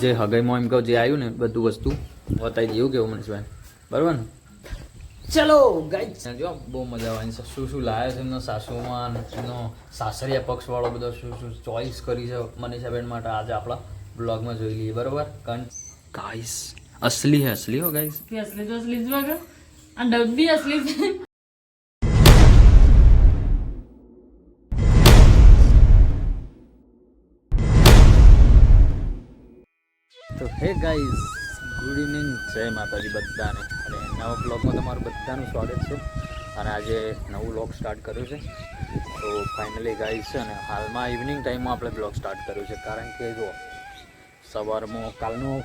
જે હગાઈમાં એમ કહો જે આવ્યું ને બધું વસ્તુ વતાવી જેવું કેવું મનીષભાઈ? બરાબર ને? ચલો ગાઈ જો બહુ મજા આવવાની શું શું લાવ્યો છે એમનો સાસુમાં એમનો સાસરિયા પક્ષવાળો બધો શું શું ચોઈસ કરી છે મનીષાબેન માટે આજે આપણા બ્લોગમાં જોઈ લઈએ. બરોબર? કન ગાઈસ અસલી હે અસલી હો ગાઈસ? અસલી તો અસલી જ વાગે. અને ડબ્બી અસલી હે ગાઈઝ, ગુડ ઇવનિંગ. જય માતાજી બધાને. અને નવા બ્લોગમાં તમારું બધાનું સ્વાગત છે. અને આજે નવું બ્લોગ સ્ટાર્ટ કર્યું છે. તો ફાઇનલી ગાઈઝ છે અને હાલમાં ઇવનિંગ ટાઈમમાં આપણે બ્લોગ સ્ટાર્ટ કર્યું છે. કારણ કે જો સવારમાં કાલનું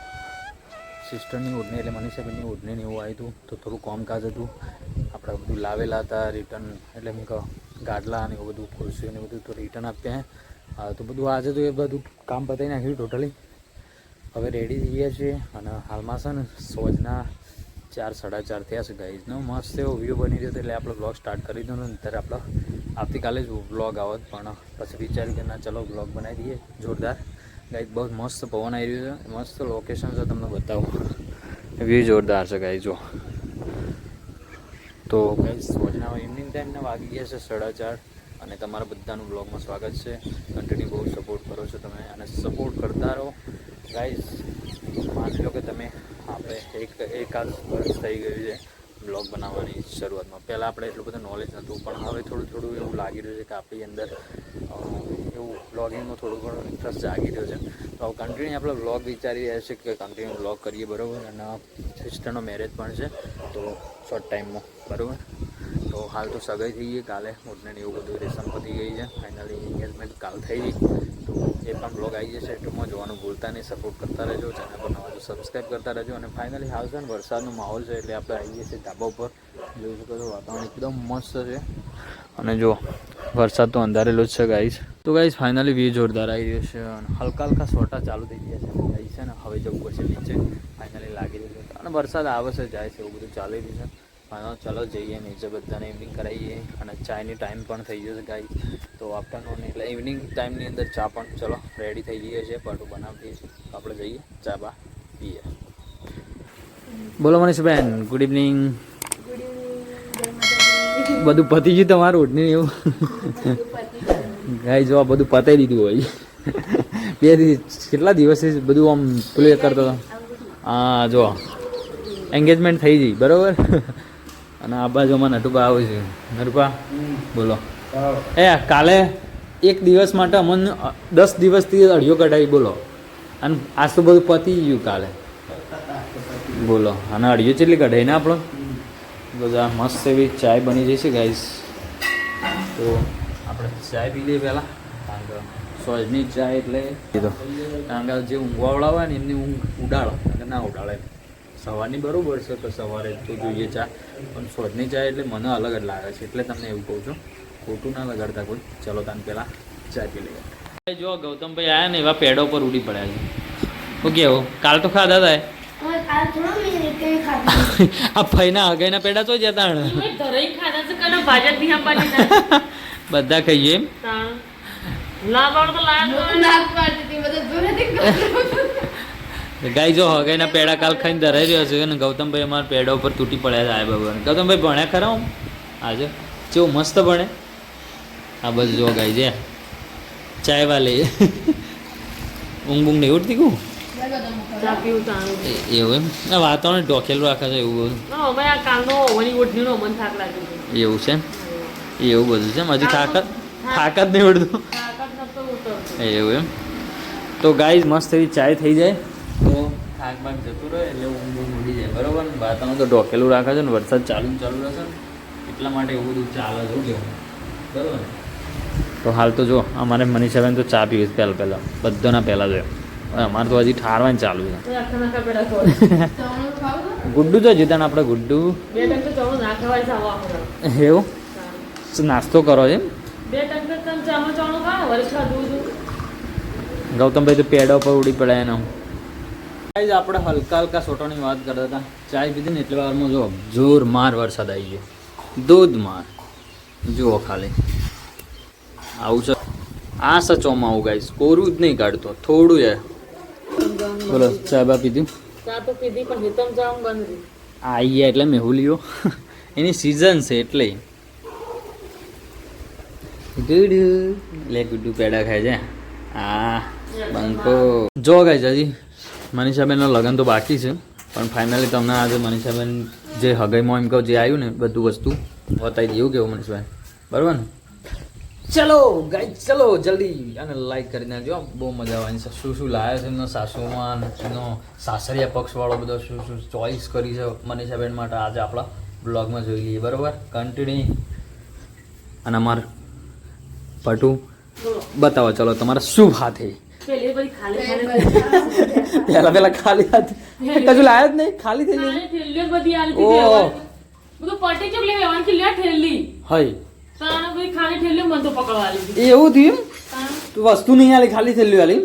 સિસ્ટરની ઓઢણી એટલે મનીષાબેનની ઓઢણીને એવું આવ્યું હતું તો થોડું કામકાજ હતું. આપણે બધું લાવેલા હતા રિટર્ન એટલે એમ કહો ગાડલા અને એવું બધું ખુરશીઓ ને બધું તો રિટર્ન આપ્યા હા. તો બધું આજે તો એ બધું કામ પતાવી નાખ્યું ટોટલી હવે રેડી થઈ ગયા છીએ અને હાલમાં છે ને સોજના ચાર, સાડા ચાર થયા છે ગાઈઝનો મસ્ત એવો વ્યૂ બની રહ્યો હતો એટલે આપણે બ્લોગ સ્ટાર્ટ કરી દીધો ને, ત્યારે આપણે આવતીકાલે જ બ્લોગ આવત, પણ પછી વિચારી કે ના, ચલો બ્લોગ બનાવી દઈએ. જોરદાર. ગાઈઝ બહુ મસ્ત પવન આવી રહ્યો છે. મસ્ત લોકેશન છે, તમને બતાવું. વ્યૂ જોરદાર છે ગાઈ જો. તો ગાઈઝ સોજના ઇવનિંગ ટાઈમને વાગી ગયા છે, સાડા ચાર. અને તમારા બધાનું બ્લોગમાં સ્વાગત છે. કન્ટિન્યુ બહુ સપોર્ટ કરો છો તમે. અને સપોર્ટ કરતા રહો. ગાઈઝ માની લો કે તમે આપણે એક એકાદ વર્ષ થઈ ગયું છે બ્લોગ બનાવવાની શરૂઆતમાં. પહેલાં આપણે એટલું બધું નોલેજ નહોતું, પણ હવે થોડું થોડું એવું લાગી રહ્યું છે કે આપણી અંદર એવું બ્લોગિંગમાં થોડું ઘણું ઇન્ટરેસ્ટ જાગી રહ્યો છે. તો કન્ટિન્યુ આપણે બ્લોગ વિચારી રહ્યા છીએ કે કન્ટિન્યુ બ્લોગ કરીએ, બરાબર? અને સિસ્ટરનો મેરેજ પણ છે, તો શોર્ટ ટાઈમમાં બરાબર? તો હાલ તો સગાઈ થઈ ગઈ, કાલે મોટને એવું બધું રેશમ પતી ગઈ છે ફાઇનલી એન્ગેજમેન્ટ કાલ થઈ ગઈ. તો એ પણ બ્લોગ આવી જશે. ટૂંકમાં જોવાનું ભૂલતા નહીં. સપોર્ટ કરતા રહેજો. ચેનલ પર નવા સબસ્ક્રાઈબ કરતા રહેજો. અને ફાઇનલી હાલ છે ને વરસાદનો માહોલ છે એટલે આપણે આવી જઈએ છીએ ધાબા ઉપર. જોઈ શકો છો, વાતાવરણ એકદમ મસ્ત છે. અને જો, વરસાદ તો અંધારેલો જ છે ગાઈસ તો ગાઈસ ફાઇનલી વી જોરદાર આવી ગયો છે. અને હલકા હલકા સોટા ચાલુ થઈ ગયા છે. ગાઈસ છે ને, હવે જવું પડશે નીચે. ફાઇનલી લાગી રહ્યું છે. અને વરસાદ આવે છે, જાય છે, એવું બધું ચાલી રહ્યું છે. ફાઇનલ ચલો જઈએ નીચે બધાને ઇવનિંગ કરાવીએ અને ચાયની ટાઈમ પણ થઈ ગયો છે ગાઈ તો આફ્ટરનૂન એટલે ઇવનિંગ ટાઈમની અંદર ચા પણ, ચલો રેડી થઈ ગઈ છે પાટું બનાવી છે તો આપણે જઈએ, ચા બા પીએ. બોલો મનીષબેન ગુડ ઇવનિંગ બધું પતી ગયું તમારું ઉઠની એવું? ગાઈ જો બધું પતાવી દીધું હોય. બે કેટલા દિવસથી બધું આમ પેલું કરતો હતો? હા, જો. એન્ગેજમેન્ટ થઈ ગઈ, બરોબર? અને આ બાજુમાં નટુબા આવે છે. નટુભા બોલો. એ કાલે એક દિવસ માટે અમને દસ દિવસથી અડિયો કઢાવી બોલો. અને આજ તો બધું પતી ગયું કાલે. બોલો. અને અડિયો ચેટલી કઢાઈ ને આપણો? બધા મસ્ત એવી ચાય બની જશે ગાઈસ તો આપણે ચાય પી લઈએ પહેલાં. કારણ કે સોજની ચાય એટલે કારણ કે જે ઊંઘવાવડા હોય ને એમની ઊંઘ ઉડાડો. કે ના ઉડાડે સવારની બરાબર છે તો સવારે તો જોઈએ ચા. પણ સોજની ચા એટલે મને અલગ જ લાગે છે. એટલે તમને એવું કહું છું ખોટું ના લગાડતા કોઈ. ચલો તાન પહેલાં ચા પી લઈએ. જો ગૌતમભાઈ આવ્યા ને એવા પેડો પર ઉડી પડ્યા છે. ઓકે કેવો કાલ તો ખાધા હતા આ ફઈના અગાઈના પેડા તો જતા બધા કહીએ એમ? લાગવાનું તો લાગવાનું ગાય જો હગાઈના પેડા કાલ ખાઈને ધરાઈ રહ્યો છે અને ગૌતમભાઈ અમારા પેડા ઉપર તૂટી પડ્યા સાહેબ ભગવાન ગૌતમભાઈ ભણ્યા ખરા હું? આજે? કેવું મસ્ત ભણે? આ બધું જો ગાય જે. ચાય વાલે. ઊંઘ ઊંઘ નહીં ઉઠતી કહું. એવું એમ? ના વાતાવરણ ઢોકેલું રાખે છે એવું બધું. એવું છે? એવું બધું છે એમ? હજી થાક જ થાક જ નહીં ઉડતું. એવું એમ? તો ગાય મસ્ત એવી ચાય થઈ જાય. તો થાક બાક જતું રહે એટલે ઊંઘ ઉડી જાય. બરોબર? ને વાતાવરણ તો ઢોકેલું રાખે છે ને વરસાદ ચાલુ ચાલુ રહેશે ને એટલા માટે એવું બધું ચાલે છે કેવું બરોબર? તો હાલ તો જો અમારે મનીષાબેન તો ચા પીવી પહેલાં પહેલાં. બધાના પહેલાં જો હવે અમારે તો હજી ઠારવાનું ચાલુ છે. ગુડ્ડુ તો જીતાને આપણે ગુડ્ડુ. બે ટંક તો ચણો ના ખવાય છે આવો આખો દાડો. એવું? નાસ્તો કરો હતું. ગૌતમભાઈ તો પેડા ઉપર ઉડી પડ્યા એનો. ગાઈઝ આપણે હલકા હલકા સોટાની વાત કરતા હતા. ચાય પીધી ને એટલે વારમાં જો જોરમાર વરસાદ આવી ગયો. ધોધમાર જુઓ ખાલી. આવું છે. આ સચોમાં આવું ગાઈઝ. કોરું જ નહીં કાઢતો. થોડું એ બોલો ચા બા પીધું? ચા તો પીધી પણ હેતમ જવાનું બંધ રહી આઈએ એટલે મેહુલીઓ એની સિઝન છે એટલે. ગુડુ લે ગુડુ પેડા ખાય છે. આ બંકો. જો ગાય હજી મનીષાબેનનો લગ્ન તો બાકી છે, પણ ફાઇનલી તમને આજે મનીષાબેન જે હગાઈમાં એમ કહો, જે આવ્યું ને, બધું વસ્તુ, બતાવી એવું કેવું મનીષભાઈ? બરાબર ને? ચલો ગાઈ ચલો, જલ્દી, અને લાઈક કરી નાખજો બહુ મજા છે શું શું લાવ્યો છે એમનો સાસુમાં એમનો સાસરિયા પક્ષવાળો બધો શું શું ચોઈસ કરી છે મનીષાબેન માટે આજે આપણા બ્લોગમાં જોઈ લઈએ, બરાબર? કન્ટિન્યુ અને અમાર પટુ, બતાવો, ચલો, તમારા શું હાથે. પેલી પેલા ખાલી હતી કશું લાયા જ નહીં? ખાલી થઈ ખાલી બધી આલી ઓહ. બધું પટી ચોક લેવી? આવવાની કે લે ઠેલી હઈ. તાણે બધી ખાલી ઠેલીઓ મન તો પકડવા લીધી એવું થયું તું વસ્તુ નહીં આલી ખાલી થયેલી આલી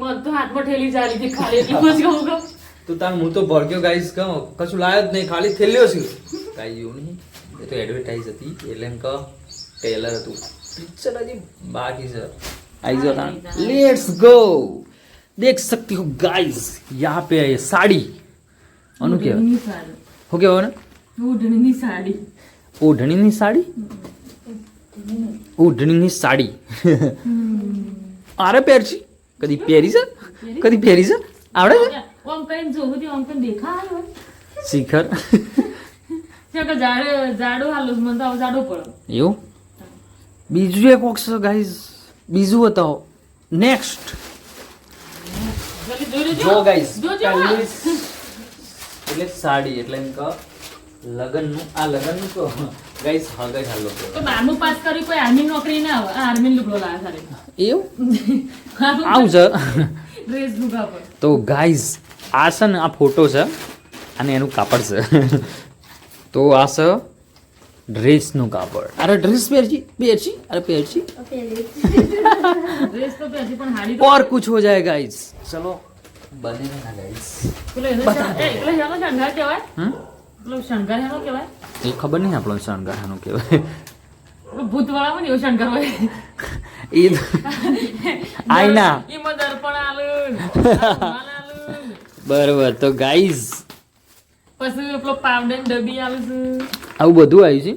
મન તો હાથમાં ઠેલી જ આલી ખાલી એટલું જ કહું કહું તું તાર હું તો ભડક્યો ગાઈસ કહો. કશું લાયો જ નહીં ખાલી થેલ્યો છું. કાઈ એવું નહીં. એ તો એડવર્ટાઇઝ હતી. એટલે એમ કહો ટેલર હતું. પિક્ચર હજી બાકી છે. आई जाओ तान लेट्स गो देख सकती हो गाइस यहाँ पे है ये साड़ी અનુ કહેવાય ઓઢણીની સાડી શું કહેવાય ને ઓઢણીની સાડી ઓઢણીની સાડી ઓઢણીની સાડી આરે પહેરછી કદી પહેરી છે કદી પહેરી છે આવડે છે ઓમ કરીને જોવું તી ઓમ કરીને દેખાય હોય શિખર છે કે જાડે જાડો હાલો મને તો હવે જાડો પડે એવું બીજું એક બોક્સ ગાઈઝ બીજું બતાવો. નેક્સ્ટ જો ગાઈસ એટલે સાડી એટલે એમ કહો લગનનું આ લગનનું તો ગાઈઝ ગાઈસ હાલો તો બારમું પાસ કરી કોઈ આર્મી નોકરી ના આવે આ આર્મી લુગડો લાવે સારી એવું? આવું છે? ડ્રેસ લુગા પર તો ગાઈસ આ છે ને આ ફોટો છે અને એનું કાપડ છે. તો આ છે ડ્રેસનું કાપડ. અરે ડ્રેસ પહેરજી પહેરજી અરે પહેરજી ઓર કુછ હો જાય ગાઈસ. ચલો બને ના ગાઈસ. એ ખબર નહીં આપણો શણગાર એનો કહેવાય ભૂતવાળામાં એવો શણગાર હોય. એ આઈના. બરોબર તો ગાઈઝ પછી પેલો પાવડર ડબી આવે છે. આવું બધું આવ્યું છે?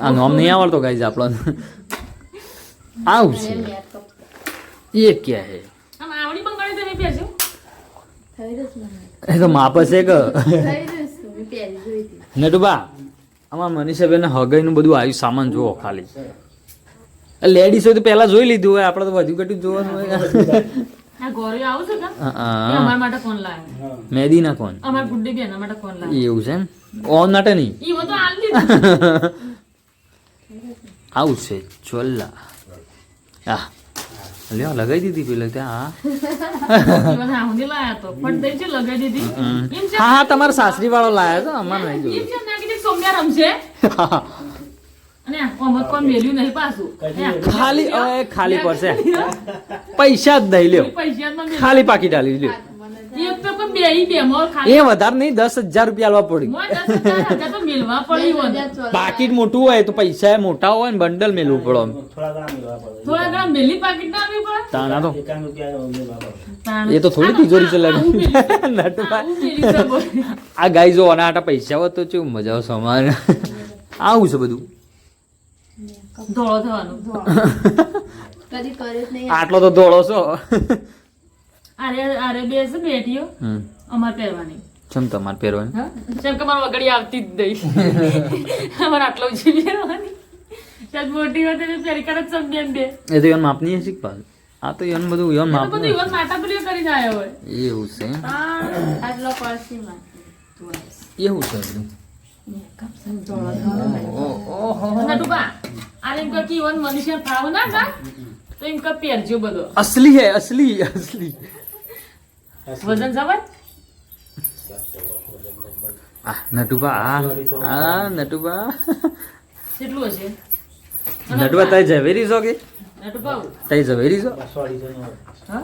આ નામ નહીં આવડતો ગાઈઝ આપણો. આવું છે. એ ક્યાં હે? આમ આવડી પણ ગણી તમે પહેરજો એ તો માપ છે કે? નટુબા આમાં મનીષાબેન હગાઈનું બધું આવ્યું સામાન જુઓ ખાલી. લેડીઝ હોય તો પહેલા જોઈ લીધું હોય આપણે તો વધુ ઘટું જોવાનું હોય. આ આવું છે હા, એ હા. અમારા માટે કોણ લાવે મહેદી ના કોણ અમાર ગુડ્ડી બેન માટે કોણ લાવે એવું છે ઓન માટે નહીં? ઈ તો આલ દીધું. આવું છે ચોલ્લા. આ લ્યો લગાઈ દીધી પેલા ત્યાં હા. હા તમારા સાસરી વાળો લાયા તો અમારે નહીં જોયું. ખાલી ખાલી પડશે. પૈસા જ નહીં લ્યો. ખાલી પાકીટ ડાલી લ્યો. એ વધારે નહીં દસ હજાર રૂપિયા આલવા પડી હોય. પાકીટ મોટું હોય તો પૈસા મોટા હોય ને બંડલ મેલવું પડે થોડા ઘણા મેલી પાકીટ ના આવી પડે. તાણા તો. એ તો થોડી તિજોરી ચલાવી. આ ગાય જો આના આટા પૈસા હોત તો ચેવું મજા આવશે અમારે. આવું છે બધું. ધોળો થવાનો. કદી કર્યું જ નહીં. આટલો તો ધોળો છો. આરે આરે બે છે હમ. પહેરવાની. ચમ તમારે પહેરવાની? જેમ કે મારો વગડી આવતી જ નહીં. અમારે આટલો જ પહેરવાની. ચાલ મોટી વાત એટલે પહેરી કરે જ બેન બે. એ તો યન માપની હશે પાછું? આ તો યન બધું યન માપ બધું ઇવન માટા પેલી કરીને જાય હોય. એવું છે આટલો પડશે માં એવું છે બધું ઓહો. ના એમ કકી અસલી હે અસલી અસલી. વજન આ નટુબા આ નટુબા કેટલું હશે? નટુબા તઈ જવેરી છો કે? નટુબા તઈ જવેરી છો હા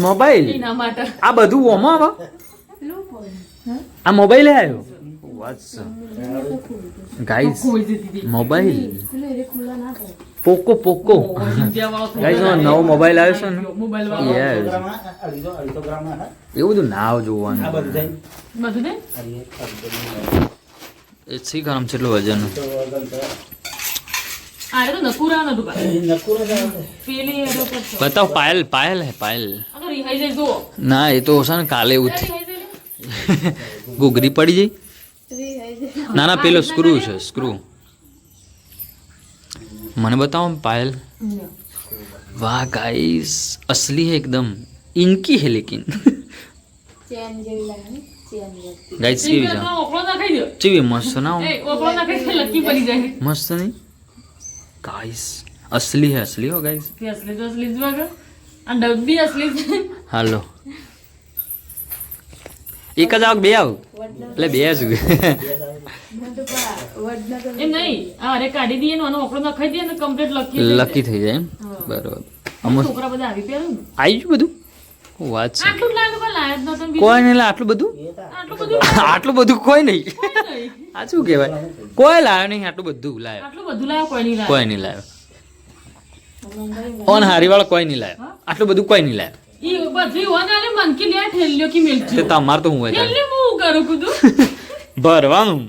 મોબાઈલ આ બધું ઓમાં આ મોબાઈલ આવ્યો ગાઈઝ મોબાઈલ પોકો પોકો ગયો. નવો મોબાઈલ આવ્યો છે ને? હા. એવું બધું જોવાનું ને અઢીસો ગ્રામ. છે એટલું વજન. બતાવ પાયલ પાયલ હે પાયલ ના એ તો છે ને કાલે એવું ગુગરી પડી જઈ ના ના પેલો સ્ક્રૂ છે સ્ક્રૂ મને બતાવો પાયલ વાહ ગાઈસ असली है एकदम इनकी है लेकिन ચેન જેવી લાગે ને ચેન જેવી ગાઈસ કેવી છે સિંગરમાં ઓકળો નાખાઈ દ્યો. કેવી મસ્ત ના એ, ઓકળો નાખાઈ દે, લકી પડી જાય મસ્ત નહીં ગાઈસ असली है असली हो गाइस તે અસલી તો અસલી જ વાગે. આ ડબ્બી અસલી છે હાલો એક જ આવ બે આવ. એટલે બે જ. નતું પા વડનો તો એ નહીં આ અરે કાઢી દઈએ આનો ઓકળો નખાઈ દઈએ ને કમ્પ્લીટ લકી થઈ જાય. લકી થઈ જાય એમ? બરોબર. છોકરા બધા આવી પહેરું આવી ગયું બધું? વાત છે? આટલું લાગે પણ લાયા નતો કોઈ નહીં આટલું બધું? આટલું બધું આટલું બધું કોઈ નહીં. આ શું કહેવાય? કોઈ લાવ્યો નહીં આટલું બધું લાવ્યો આટલું બધું લાવ્યો કોઈ નહીં કોઈ નહીં લાવ્યો ઓન હારીવાળો કોઈ નહીં લાવ્યો આટલું બધું કોઈ નહીં લાવ્યો ઈ તો હું ભરવાનું.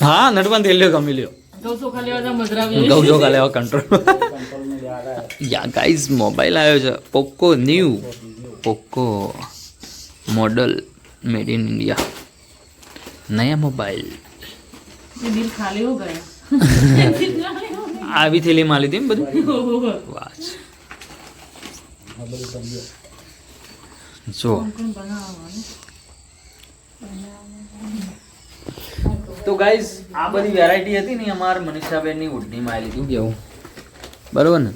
હા નડવાન ઠેલ્યો ગમી લ્યો ગૌજો કા લેવા કંટ્રોલ યા ગાઈઝ મોબાઈલ આવ્યો છે. Poco new Poco model made in India નયા મોબાઈલ આવી થેલી માં લીધી એમ બધું? વાહ આ જો. તો ગાઈઝ આ બધી વેરાયટી હતી ને અમાર મનીષાબેનની ઉડનીમાં આવેલી શું કેવું બરાબર ને?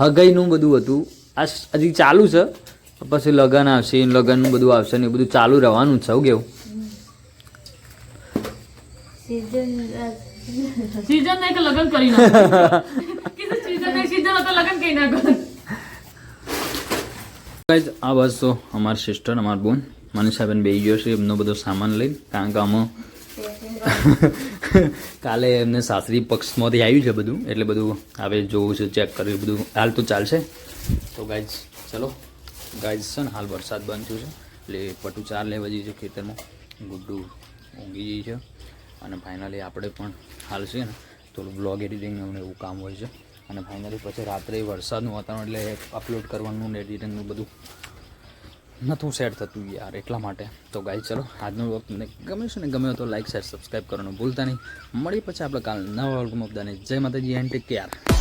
હગાઈનું બધું હતું. આ હજી ચાલુ છે. પછી લગન આવશે લગ્નનું બધું આવશે ને એ બધું ચાલુ રહેવાનું છે શું કેવું? સીઝન લગ્ન કરી નાખો. સીઝન લગ્ન કરી નાખો. ગાઈઝ, આ બસ તો અમાર સિસ્ટર અમાર બોન, મનીષાબેન બે ગયો છે, એમનો બધો સામાન લઈ, કારણ કે આમાં કાલે એમને સાસરી પક્ષમાંથી આવ્યું છે બધું, એટલે બધું હવે જોવું છે ચેક કર્યું બધું હાલ તો ચાલશે. તો ગાઈઝ, ચલો. ગાઈઝ છે ને, હાલ વરસાદ બંધ થયો છે, એટલે પટુ ચાર લેવા જઈએ છે ખેતરમાં. ગુડ્ડુ ઊંઘી જઈએ છે. અને ફાઇનલી આપણે પણ હાલ છે ને, થોડું બ્લોગ એડિટિંગ એવું કામ હોય છે. અને ફાઇનલી પછી રાત્રે વરસાદનું વાતાવરણ એટલે અપલોડ કરવાનું એડિટિંગનું બધું નહોતું સેટ થતું યાર એટલા માટે. તો ગાઈ ચલો, આજનો વ્લોગ તમને ગમે છે ને ગમે તો લાઈક શેર સબસ્ક્રાઈબ કરવાનું ભૂલતા નહીં. મળી પછી આપણે કાલ નવા વ્લોગમાં બધાને. જય માતાજી એન્ડ ટેક કેર